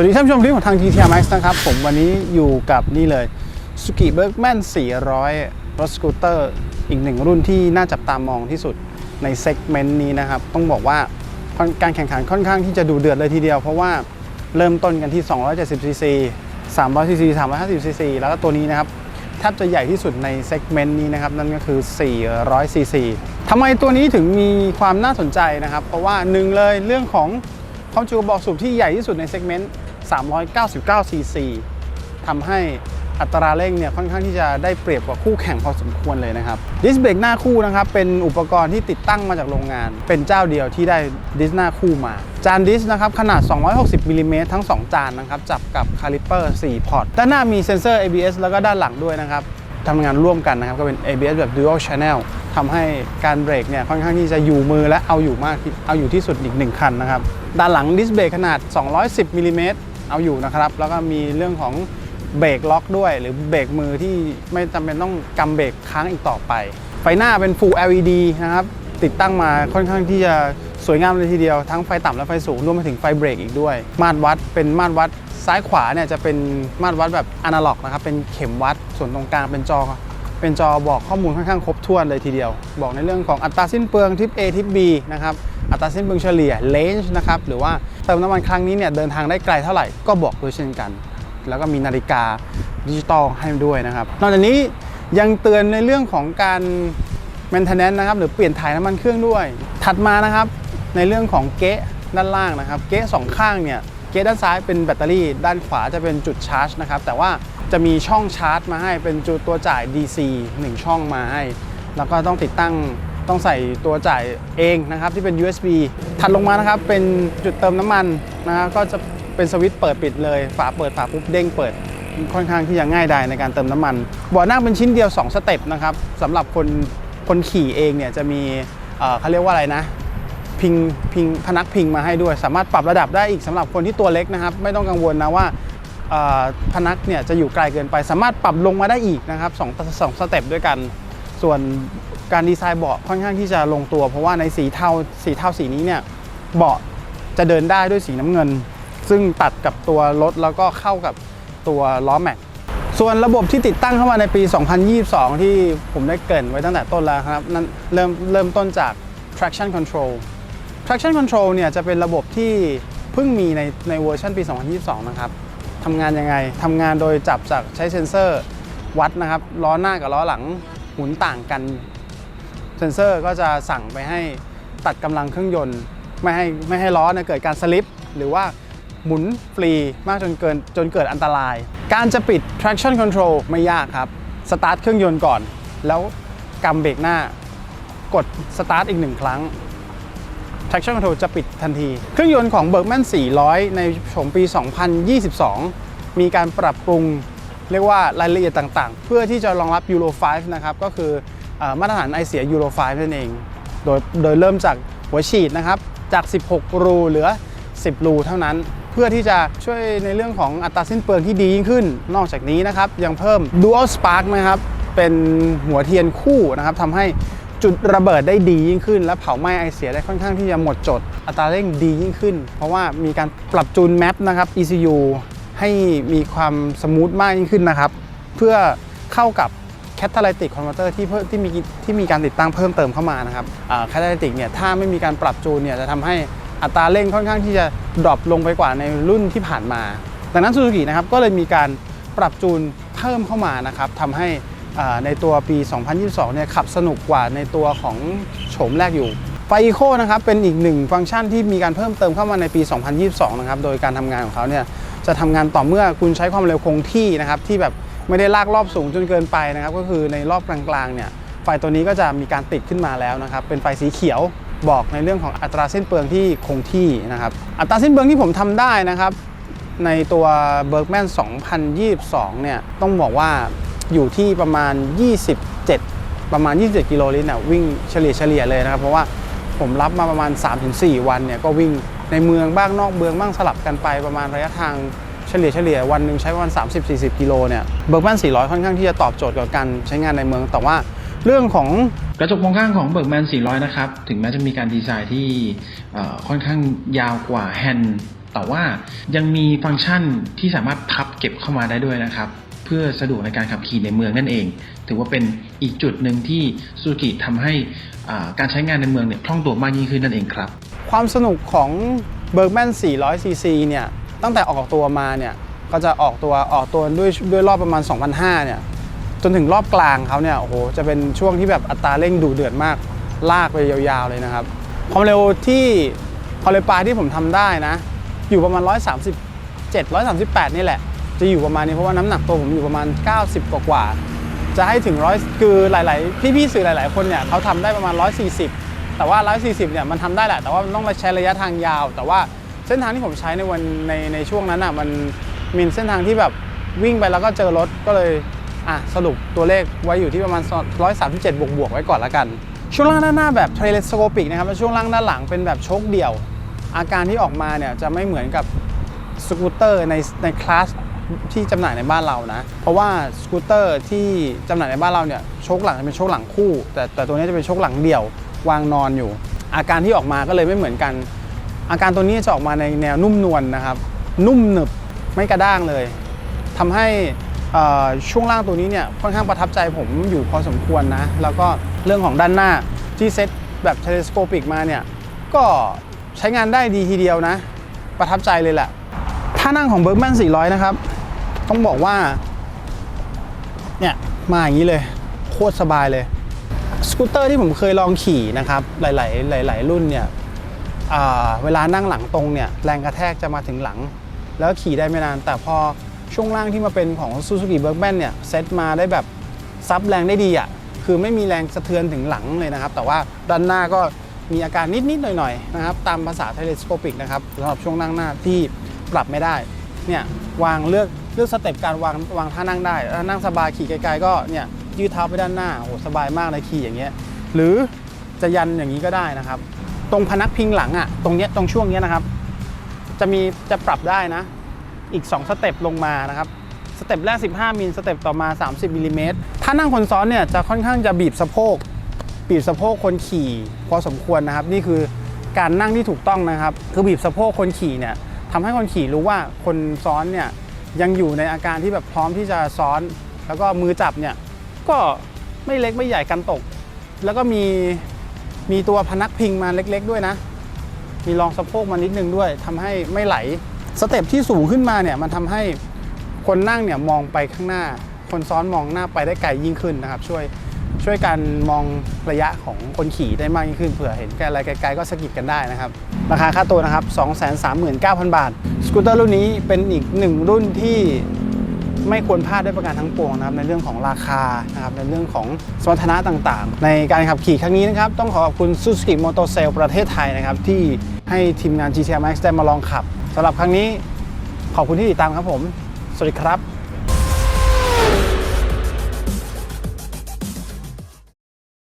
วัสดีท่านผู้ชมที่ของทาง GTR Max นะครับ ผมวันนี้อยู่กับนี่เลย Suzuki Bergman 400 รถสกูตเตอร์อีกหนึ่งรุ่นที่น่าจับตามองที่สุดในเซกเมนต์นี้นะครับ ต้องบอกว่าการแข่งขันค่อนข้างที่จะดูเดือดเลยทีเดียว เพราะว่าเริ่มต้นกันที่ 270 cc 300 cc 350 cc แล้วก็ตัวนี้นะครับแทบจะใหญ่ที่สุดในเซกเมนต์นี้นะครับ นั่นก็คือ 400 cc ทำไมตัวนี้ถึงมีความน่าสนใจนะครับ เพราะว่าหนึ่งเลยเรื่องของความจุกระบอกสูบที่ใหญ่ที่สุดในเซกเมนต์ 399 cc ทำให้อัตราเร่งเนี่ยค่อนข้างที่จะได้เปรียบกว่าคู่แข่งพอสมควรเลยนะครับดิสเบรกหน้าคู่นะครับเป็นอุปกรณ์ที่ติดตั้งมาจากโรงงาน เป็นเจ้าเดียวที่ได้ดิสหน้าคู่มา จานดิสนะครับขนาด 260มิลลิเมตรทั้ง 2 จานนะครับจับกับคาลิเปอร์4พอร์ตด้านหน้ามีเซ็นเซอร์ ABS แล้วก็ด้านหลังด้วยนะครับทำงานร่วมกันนะครับก็เป็น ABS แบบ Dual Channel ทำให้การเบรกเนี่ยค่อนข้างที่จะอยู่มือและเอาอยู่มากเอาอยู่ที่สุดอีกหนึ่งคันนะครับด้านหลังดิสเบรกขนาด 210มิลลิเมตร เอาอยู่นะครับ แล้วก็มีเรื่องของเบรกล็อกด้วย หรือเบรกมือที่ไม่จำเป็นต้องกำเบรกค้างอีกต่อไป ไฟหน้าเป็น Full LED นะครับ ติดตั้งมาค่อนข้างที่จะสวยงามเลยทีเดียว ทั้งไฟต่ำและไฟสูงรวมไปถึงไฟเบรกอีกด้วย มาตรวัดเป็นมาตรวัดซ้ายขวาเนี่ยจะเป็นมาตรวัดแบบอนาล็อกนะครับเป็นเข็มวัดส่วนตรงกลางเป็นจอ เป็นจอบอกข้อมูลค่อนข้างครบถ้วนเลยทีเดียว บอกในเรื่องของอัตราสิ้นเปลืองทิป A ทิป B นะครับอัตราสิ้นเปลืองเฉลี่ย range นะครับหรือว่าเติมน้ำมันครั้งนี้เนี่ยเดินทางได้ไกลเท่าไหร่ก็บอกด้วยเช่นกัน แล้วก็มีนาฬิกาดิจิตอลให้ด้วยนะครับนอกจากนี้ยังเตือนในเรื่องของการ maintenance นะครับหรือเปลี่ยนถ่ายน้ำมันเครื่องด้วย ถัดมานะครับในเรื่องของเก๊ะด้านล่างนะครับ เก๊ะสองข้างเนี่ยเก๊ะด้านซ้ายเป็นแบตเตอรี่ ด้านขวาจะเป็นจุดชาร์จนะครับแต่ว่า จะมีช่องชาร์จมาให้เป็นจุดตัวจ่าย DC 1 ช่องมาให้ แล้วก็ต้องติดตั้งต้องใส่ตัวจ่ายเองนะครับที่เป็น USB ถัดลงมานะครับเป็นจุดเติมน้ำมันนะครับก็จะเป็นสวิตช์เปิดปิดเลย ฝาเปิดฝาปุ๊บเด้งเปิดค่อนข้างที่จะง่ายดายในการเติมน้ำมันเบาะนั่งเป็นชิ้นเดียว 2 สเต็ปนะครับสำหรับคนคนขี่เองเนี่ยจะมีเขาเรียกว่าอะไรนะพิงพิงพนักพิงมาให้ด้วย สามารถปรับระดับได้อีกสำหรับคนที่ตัวเล็กนะครับ ไม่ต้องกังวลนะว่า พนักเนี่ยจะอยู่ไกลเกินไป สามารถปรับลงมาได้อีกนะครับสองสองสเต็ปด้วยกัน ส่วนการดีไซน์เบาะค่อนข้างที่จะลงตัว เพราะว่าในสีเทาสีเทาสีนี้เนี่ยเบาะจะเดินได้ด้วยสีน้ำเงิน ซึ่งตัดกับตัวรถแล้วก็เข้ากับตัวล้อแม็กส่วนระบบที่ติดตั้งเข้ามาในปี 2022 ที่ผมได้เกริ่นไว้ตั้งแต่ต้นแล้วครับนั่นเริ่มเริ่มต้นจาก traction control traction control เนี่ยจะเป็นระบบที่เพิ่งมีในในเวอร์ชันปี 2022 นะครับ ทำงานยังไงทำงานโดยจับจากใช้เซ็นเซอร์วัดนะครับล้อหน้ากับล้อหลังหมุนต่างกัน เซ็นเซอร์ก็จะสั่งไปให้ตัดกำลังเครื่องยนต์ ไม่ให้ไม่ให้ล้อเนี่ยเกิดการสลิปหรือว่าหมุนฟรีมากจนเกินจนเกิดอันตราย การจะปิด traction control ไม่ยากครับ สตาร์ทเครื่องยนต์ก่อน แล้วกำเบรกหน้ากดสตาร์ทอีกหนึ่งครั้ง traction control จะปิดทันที เครื่องยนต์ของ Bergman 400 ในโฉมปี 2022 มีการปรับปรุงเรียกว่ารายละเอียดต่างๆ เพื่อที่จะรองรับ Euro 5 นะครับ ก็คือออมาตรฐานไอเสีย Euro 5 นั่นเอง โดยโดยเริ่มจากหัวฉีดนะครับ จาก 16 รูเหลือ 10 รูเท่านั้น เพื่อที่จะช่วยในเรื่องของอัตราสิ้นเปลืองที่ดียิ่งขึ้น นอกจากนี้นะครับยังเพิ่ม Dual Spark นะครับ เป็นหัวเทียนคู่นะครับทำให้ จุดระเบิดได้ดียิ่งขึ้น และเผาไหม้ไอเสียได้ค่อนข้างที่จะหมดจด อัตราเร่งดียิ่งขึ้น เพราะว่ามีการปรับจูนแมปนะครับ ECU ให้มีความสมูทมากยิ่งขึ้นนะครับ เพื่อเข้ากับ Catalytic Converter ที่เพิ่มที่มีที่มีการติดตั้งเพิ่มเติมเข้ามานะครับอ่า Catalytic เนี่ยถ้าไม่มีการปรับจูนเนี่ยจะทำให้อัตราเร่งค่อนข้างที่จะดรอปลงไปกว่าในรุ่นที่ผ่านมา ดังนั้น Suzuki นะครับก็เลยมีการปรับจูนเพิ่มเข้ามานะครับทำให้ ในตัวปี 2022 เนี่ยขับสนุกกว่าในตัวของโฉมแรกอยู่ไฟ Eco นะครับเป็นอีกหนึ่งฟังก์ชันที่มีการเพิ่มเติมเข้ามาในปี 2022 นะครับ โดยการทำงานของเขาเนี่ยจะทำงานต่อเมื่อคุณใช้ความเร็วคงที่นะครับที่แบบไม่ได้ลากรอบสูงจนเกินไปนะครับ ก็คือในรอบกลางๆ เนี่ยไฟตัวนี้ก็จะมีการติดขึ้นมาแล้วนะครับ เป็นไฟสีเขียวบอกในเรื่องของอัตราสิ้นเปลืองที่คงที่นะครับ อัตราสิ้นเปลืองที่ผมทำได้นะครับ ในตัว Bergman 2022 เนี่ยต้องบอกว่า อยู่ที่ประมาณ 27 ประมาณ 27 กิโลลิตรนี่ยวิ่งเฉลี่ยเฉลี่ยเลยนะครับ เพราะว่าผมรับมาประมาณ 3-4 วันเนี่ยก็วิ่งในเมืองบ้างนอกเมืองบ้างสลับกันไปประมาณระยะทางเฉลี่ยเฉลี่ยวันหนึ่งใช้ประมาณ 30-40 กิโลเนี่ย Bergman 400 ค่อนข้างที่จะตอบโจทย์กับการใช้งานในเมือง แต่ว่าเรื่องของกระจกมองข้างของเบิร์กแมน400 นะครับ ถึงแม้จะมีการดีไซน์ที่ค่อนข้างยาวกว่าแฮนด์แต่ว่ายังมีฟังก์ชันที่สามารถพับเก็บเข้ามาได้ด้วยนะครับ พื่อสะดวกในการขับขี่ในเมืองนั่นเอง ถือว่าเป็นอีกจุดหนึ่งที่ซูซูกิทำให้การใช้งานในเมืองเนี่ยคล่องตัวมากยิ่งขึ้นนั่นเองครับ ความสนุกของ Bergman 400cc เนี่ยตั้งแต่ออกตัวมาเนี่ยก็จะออกตัวออกตัวด้วยด้วยรอบประมาณ 2,500 เนี่ยจนถึงรอบกลางเขาเนี่ยโอ้โหจะเป็นช่วงที่แบบอัตราเร่งดุเดือดมากลากไปยาวๆเลยนะครับ ความเร็วที่ความเร็วปลายที่ผมทำได้นะ อยู่ประมาณ 137 138 นี่แหละ จะอยู่ประมาณนี้เพราะว่าน้ำหนักตัวผมอยู่ประมาณ 90กว่าจะให้ถึงร้อยคือหลาย ๆ พี่ ๆ สื่อหลาย ๆ คนเนี่ยเขาทำได้ประมาณ 140 แต่ว่า 140 เนี่ยมันทำได้แหละ แต่ว่ามันต้องใช้ระยะทางยาว แต่ว่าเส้นทางที่ผมใช้ในวันในในช่วงนั้นอะมันมีเส้นทางที่แบบวิ่งไปแล้วก็เจอรถก็เลยอะสรุปตัวเลขไว้อยู่ที่ประมาณ 137 บวกบวกไว้ก่อนละกัน ช่วงล่างด้านหน้าแบบเทเลสโคปิกนะครับและช่วงล่างด้านหลังเป็นแบบโชคเดี่ยว อาการที่ออกมาเนี่ยจะไม่เหมือนกับสกูตเตอร์ในในคลาส ที่จำหน่ายในบ้านเรานะ เพราะว่าสกูตเตอร์ที่จำหน่ายในบ้านเราเนี่ยโชคหลังจะเป็นโชคหลังคู่ แต่แต่ตัวนี้จะเป็นโชคหลังเดี่ยววางนอนอยู่ อาการที่ออกมาก็เลยไม่เหมือนกัน อาการตัวนี้จะออกมาในแนวนุ่มนวลนะครับ นุ่มหนึบไม่กระด้างเลยทำให้ช่วงล่างตัวนี้เนี่ยค่อนข้างประทับใจผมอยู่พอสมควรนะ แล้วก็เรื่องของด้านหน้าที่เซ็ตแบบเทเลสโคปิกมาเนี่ยก็ใช้งานได้ดีทีเดียวนะ ประทับใจเลยแหละท่านั่งของ Bergman 400 นะครับ ต้องบอกว่า เนี่ย มาอย่างนี้เลย โคตรสบายเลย สกูตเตอร์ที่ผมเคยลองขี่นะครับ หลาย ๆ หลาย ๆ รุ่นเนี่ยเวลานั่งหลังตรงเนี่ย แรงกระแทกจะมาถึงหลัง แล้วขี่ได้ไม่นาน แต่พอช่วงล่างที่มาเป็นของ Suzuki Bergman เนี่ย เซตมาได้แบบซับแรงได้ดีอะ คือไม่มีแรงสะเทือนถึงหลังเลยนะครับ แต่ว่าด้านหน้าก็มีอาการนิด ๆ หน่อย ๆ นะครับ ตามภาษาเทเลสโคปิกนะครับสำหรับช่วงนั่งหน้าที่ปรับไม่ได้ เนี่ย วางเลือกเลือกสเต็ปการวางวางท่านั่งได้ถ้านั่งสบายขี่ไกลๆก็เนี่ยยืดเท้าไปด้านหน้าโอ้สบายมากเลยขี่อย่างเงี้ยหรือจะยันอย่างนี้ก็ได้นะครับ ตรงพนักพิงหลังอะตรงเนี้ยตรงช่วงเนี้ยนะครับ จะมีจะปรับได้นะ อีก 2 สเต็ปลงมานะครับสเต็ปแรก 15มิลสเต็ปต่อมา 30มิลลิเมตรถ้านั่งคนซ้อนเนี่ยจะค่อนข้างจะบีบสะโพกบีบสะโพกคนขี่ พอสมควรนะครับ นี่คือการนั่งที่ถูกต้องนะครับ คือบีบสะโพกคนขี่เนี่ยทำให้คนขี่รู้ว่าคนซ้อนเนี่ย ยังอยู่ในอาการที่แบบพร้อมที่จะซ้อน แล้วก็มือจับเนี่ยก็ไม่เล็กไม่ใหญ่กันตก แล้วก็มีมีตัวพนักพิงมาเล็ก ๆ ด้วยนะ มีรองสะโพกมานิดนึงด้วยทำให้ไม่ไหลสเต็ปที่สูงขึ้นมาเนี่ยมันทำให้คนนั่งเนี่ยมองไปข้างหน้า คนซ้อนมองหน้าไปได้ไกลยิ่งขึ้นนะครับ ช่วย ช่วยกันมองระยะของคนขี่ได้มากยิ่งขึ้น เผื่อเห็นอะไรไกลๆก็สะกิดกันได้นะครับ ราคาค่าตัวนะครับ 239,000 บาท สกูตเตอร์รุ่นนี้เป็นอีกหนึ่งรุ่นที่ไม่ควรพลาดด้วยประการทั้งปวงนะครับในเรื่องของราคานะครับในเรื่องของสมรรถนะต่างๆ ในการขับขี่ครั้งนี้นะครับต้องขอขอบคุณ Suzuki Motor Sale ประเทศไทยนะครับที่ให้ทีมงาน GTR Max ได้มาลองขับสำหรับครั้งนี้ขอบคุณที่ติดตามครับผม สวัสดีครับ